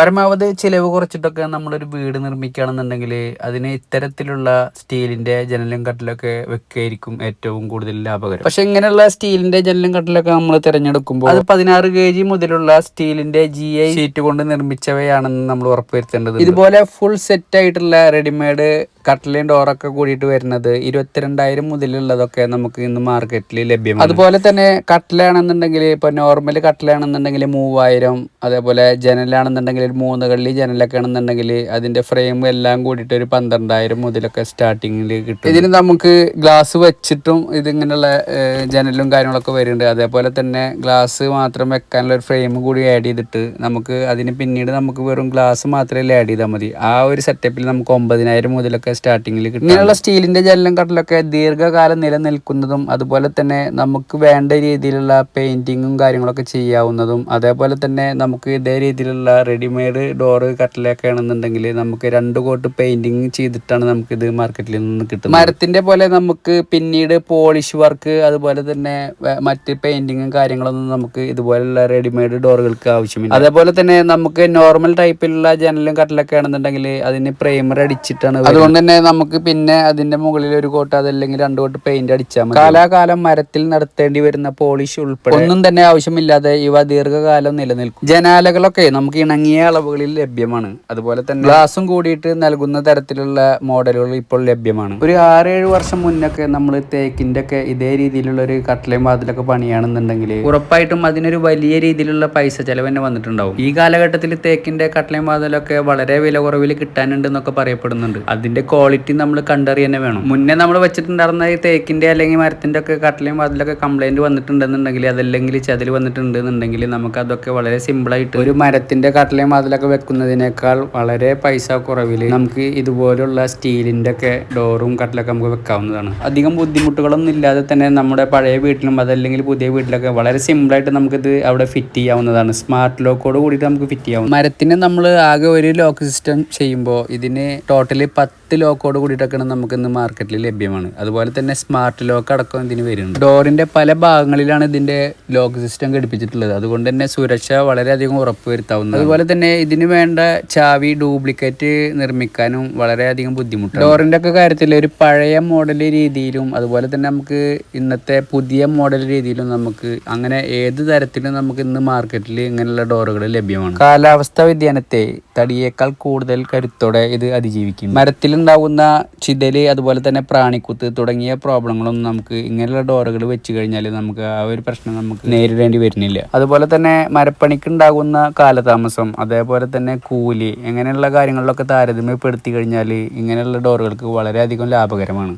പരമാവധി ചിലവ് കുറച്ചിട്ടൊക്കെ നമ്മളൊരു വീട് നിർമ്മിക്കുകയാണെന്നുണ്ടെങ്കിൽ അതിന് ഇത്തരത്തിലുള്ള സ്റ്റീലിന്റെ ജനലും കട്ടിലൊക്കെ വെക്കായിരിക്കും ഏറ്റവും കൂടുതൽ ലാഭകരം. പക്ഷെ ഇങ്ങനെയുള്ള സ്റ്റീലിന്റെ ജനലും കട്ടിലൊക്കെ നമ്മൾ തിരഞ്ഞെടുക്കുമ്പോൾ അത് പതിനാറ് കെ ജി മുതലുള്ള സ്റ്റീലിന്റെ ജി ഐ ഷീറ്റ് കൊണ്ട് നിർമ്മിച്ചവയാണെന്ന് നമ്മൾ ഉറപ്പുവരുത്തേണ്ടത് ഇതുപോലെ ഫുൾ സെറ്റ് ആയിട്ടുള്ള റെഡിമെയ്ഡ് കട്ടിലും ഡോറൊക്കെ കൂടിയിട്ട് വരുന്നത് ഇരുപത്തിരണ്ടായിരം മുതലുള്ളതൊക്കെ നമുക്ക് ഇന്ന് മാർക്കറ്റിൽ ലഭ്യമാണ്. അതുപോലെ തന്നെ കട്ടിലാണെന്നുണ്ടെങ്കിൽ ഇപ്പൊ നോർമൽ കട്ടിലാണെന്നുണ്ടെങ്കിൽ മൂവായിരം അതേപോലെ ജനലാണെന്നുണ്ടെങ്കിൽ ഒരു മൂന്ന് കള്ളി ജനലൊക്കെ ആണെന്നുണ്ടെങ്കിൽ അതിന്റെ ഫ്രെയിം എല്ലാം കൂടിയിട്ട് ഒരു പന്ത്രണ്ടായിരം മുതലൊക്കെ സ്റ്റാർട്ടിങ്ങിൽ കിട്ടും. ഇതിന് നമുക്ക് ഗ്ലാസ് വെച്ചിട്ടും ഇതിങ്ങനെയുള്ള ജനലും കാര്യങ്ങളൊക്കെ വരുന്നുണ്ട്. അതേപോലെ തന്നെ ഗ്ലാസ് മാത്രം വെക്കാനുള്ള ഒരു ഫ്രെയിം കൂടി ആഡ് ചെയ്തിട്ട് നമുക്ക് അതിന് പിന്നീട് നമുക്ക് വെറും ഗ്ലാസ് മാത്രമേ ആഡ് ചെയ്താൽ മതി. ആ ഒരു സെറ്റപ്പിൽ നമുക്ക് ഒമ്പതിനായിരം മുതലൊക്കെ സ്റ്റാർട്ടിങ്ങിൽ കിട്ടും ഇങ്ങനെയുള്ള സ്റ്റീലിന്റെ ജനലും കട്ടലൊക്കെ ദീർഘകാലം നിലനിൽക്കുന്നതും അതുപോലെ തന്നെ നമുക്ക് വേണ്ട രീതിയിലുള്ള പെയിന്റിങ്ങും കാര്യങ്ങളൊക്കെ ചെയ്യാവുന്നതും അതേപോലെ തന്നെ നമുക്ക് ഇതേ രീതിയിലുള്ള റെഡിമെയ്ഡ് ഡോറ് കട്ടലൊക്കെ ആണെന്നുണ്ടെങ്കിൽ നമുക്ക് രണ്ട് കോട്ട് പെയിന്റിങ് ചെയ്തിട്ടാണ് നമുക്ക് ഇത് മാർക്കറ്റിൽ നിന്ന് കിട്ടുന്നത്. മരത്തിന്റെ പോലെ നമുക്ക് പിന്നീട് പോളിഷ് വർക്ക് അതുപോലെ തന്നെ മറ്റ് പെയിന്റിങ്ങും കാര്യങ്ങളൊന്നും നമുക്ക് ഇതുപോലെയുള്ള റെഡിമെയ്ഡ് ഡോറുകൾക്ക് ആവശ്യമില്ല. അതേപോലെ തന്നെ നമുക്ക് നോർമൽ ടൈപ്പിലുള്ള ജനലും കട്ടലൊക്കെ ആണെന്നുണ്ടെങ്കിൽ അതിന് പ്രൈമർ അടിച്ചിട്ടാണ് അതുകൊണ്ട് തന്നെ നമുക്ക് പിന്നെ അതിന്റെ മുകളിൽ ഒരു കോട്ട് അതല്ലെങ്കിൽ രണ്ടു കോട്ട് പെയിന്റ് അടിച്ചാൽ മതി. കാലാകാലം മരത്തിൽ നടത്തേണ്ടി വരുന്ന പോളിഷ് ഉൾപ്പെടെ ഒന്നും തന്നെ ആവശ്യമില്ലാതെ ഇവ ദീർഘകാലം നിലനിൽക്കും. ജനാലകളൊക്കെ നമുക്ക് ഇണങ്ങിയ അളവുകളിൽ ലഭ്യമാണ്. അതുപോലെ തന്നെ ഗ്ലാസും കൂടിയിട്ട് നൽകുന്ന തരത്തിലുള്ള മോഡലുകൾ ഇപ്പോൾ ലഭ്യമാണ്. ഒരു ആറേഴ് വർഷം മുന്നൊക്കെ നമ്മൾ തേക്കിന്റെ ഒക്കെ ഇതേ രീതിയിലുള്ള ഒരു കട്ടലയും വാതിലൊക്കെ പണിയാണെന്നുണ്ടെങ്കിൽ ഉറപ്പായിട്ടും അതിനൊരു വലിയ രീതിയിലുള്ള പൈസ ചെലവ് തന്നെ വന്നിട്ടുണ്ടാവും. ഈ കാലഘട്ടത്തിൽ തേക്കിന്റെ കട്ടലയും വാതിലൊക്കെ വളരെ വില കുറവിൽ കിട്ടാനുണ്ട് എന്നൊക്കെ പറയപ്പെടുന്നുണ്ട്. അതിന്റെ ക്വാളിറ്റി നമ്മൾ കണ്ടറി തന്നെ വേണം. മുന്നേ നമ്മൾ വെച്ചിട്ടുണ്ടായിരുന്ന ഈ തേക്കിന്റെ അല്ലെങ്കിൽ മരത്തിന്റെ ഒക്കെ കട്ടിലും അതിലൊക്കെ കംപ്ലൈന്റ് വന്നിട്ടുണ്ടെന്നുണ്ടെങ്കിൽ അതല്ലെങ്കിൽ ചതിൽ വന്നിട്ടുണ്ടെന്നുണ്ടെങ്കിൽ നമുക്ക് അതൊക്കെ വളരെ സിമ്പിൾ ആയിട്ട് ഒരു മരത്തിന്റെ കട്ടിലും അതിലൊക്കെ വെക്കുന്നതിനേക്കാൾ വളരെ പൈസ കുറവിൽ നമുക്ക് ഇതുപോലുള്ള സ്റ്റീലിന്റെ ഒക്കെ ഡോറും കട്ടിലൊക്കെ നമുക്ക് വെക്കാവുന്നതാണ്. അധികം ബുദ്ധിമുട്ടുകളൊന്നും ഇല്ലാതെ തന്നെ നമ്മുടെ പഴയ വീട്ടിലും അതല്ലെങ്കിൽ പുതിയ വീട്ടിലൊക്കെ വളരെ സിമ്പിൾ ആയിട്ട് നമുക്കിത് അവിടെ ഫിറ്റ് ചെയ്യാവുന്നതാണ്. സ്മാർട്ട് ലോക്കോട് കൂടിയിട്ട് നമുക്ക് ഫിറ്റ് ചെയ്യാവുന്ന മരത്തിന് നമ്മൾ ആകെ ഒരു ലോക്ക് സിസ്റ്റം ചെയ്യുമ്പോൾ ഇതിന് ടോട്ടലി പത്ത് ലോക്കോട് കൂടിയിട്ടൊക്കെയാണ് നമുക്ക് ഇന്ന് മാർക്കറ്റിൽ ലഭ്യമാണ്. അതുപോലെ തന്നെ സ്മാർട്ട് ലോക്ക് അടക്കം ഇതിന് വരുന്നുണ്ട്. ഡോറിന്റെ പല ഭാഗങ്ങളിലാണ് ഇതിന്റെ ലോക്ക് സിസ്റ്റം ഘടിപ്പിച്ചിട്ടുള്ളത്. അതുകൊണ്ട് തന്നെ സുരക്ഷ വളരെയധികം ഉറപ്പുവരുത്താവുന്നത് അതുപോലെ തന്നെ ഇതിന് വേണ്ട ചാവി ഡ്യൂപ്ലിക്കേറ്റ് നിർമ്മിക്കാനും വളരെയധികം ബുദ്ധിമുട്ടാണ്. ഡോറിന്റെ ഒക്കെ കാര്യത്തിൽ ഒരു പഴയ മോഡൽ രീതിയിലും അതുപോലെ തന്നെ നമുക്ക് ഇന്നത്തെ പുതിയ മോഡൽ രീതിയിലും നമുക്ക് അങ്ങനെ ഏത് തരത്തിലും നമുക്ക് ഇന്ന് മാർക്കറ്റിൽ ഇങ്ങനെയുള്ള ഡോറുകൾ ലഭ്യമാണ്. കാലാവസ്ഥ വ്യതിയാനത്തെ തടിയേക്കാൾ കൂടുതൽ കരുത്തോടെ ഇത് അതിജീവിക്കും. മരത്തിലുണ്ടാവുന്ന ചിതൽ അതുപോലെ തന്നെ പ്രാണിക്കുത്ത് തുടങ്ങിയ പ്രോബ്ലങ്ങളൊന്നും നമുക്ക് ഇങ്ങനെയുള്ള ഡോറുകൾ വെച്ച് കഴിഞ്ഞാൽ നമുക്ക് ആ ഒരു പ്രശ്നം നമുക്ക് നേരിടേണ്ടി വരുന്നില്ല. അതുപോലെ തന്നെ മരപ്പണിക്ക് ഉണ്ടാകുന്ന കാലതാമസം അതേപോലെ തന്നെ കൂലി അങ്ങനെയുള്ള കാര്യങ്ങളിലൊക്കെ താരതമ്യപ്പെടുത്തി കഴിഞ്ഞാൽ ഇങ്ങനെയുള്ള ഡോറുകൾക്ക് വളരെയധികം ലാഭകരമാണ്.